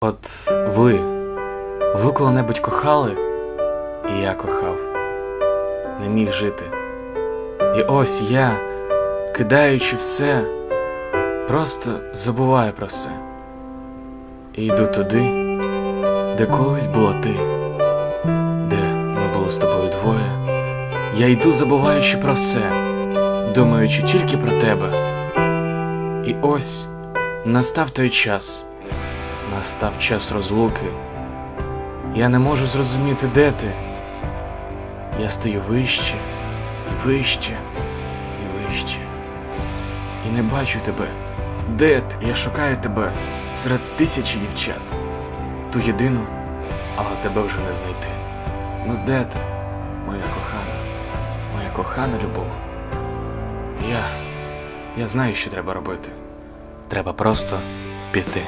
От ви, ви коли-небудь кохали, і я кохав, не міг жити. І ось я, кидаючи все, просто забуваю про все. І йду туди, де колись була ти, де ми були з тобою двоє. Я йду, забуваючи про все, думаючи тільки про тебе. І ось настав той час. Настав час розлуки. Я не можу зрозуміти, де ти. Я стою вище і вище і вище. І не бачу тебе. Де ти? Я шукаю тебе серед тисячі дівчат. Ту єдину, але тебе вже не знайти. Ну де ти, моя кохана, моя кохана любов? Я. Я знаю, що треба робити. Треба просто піти.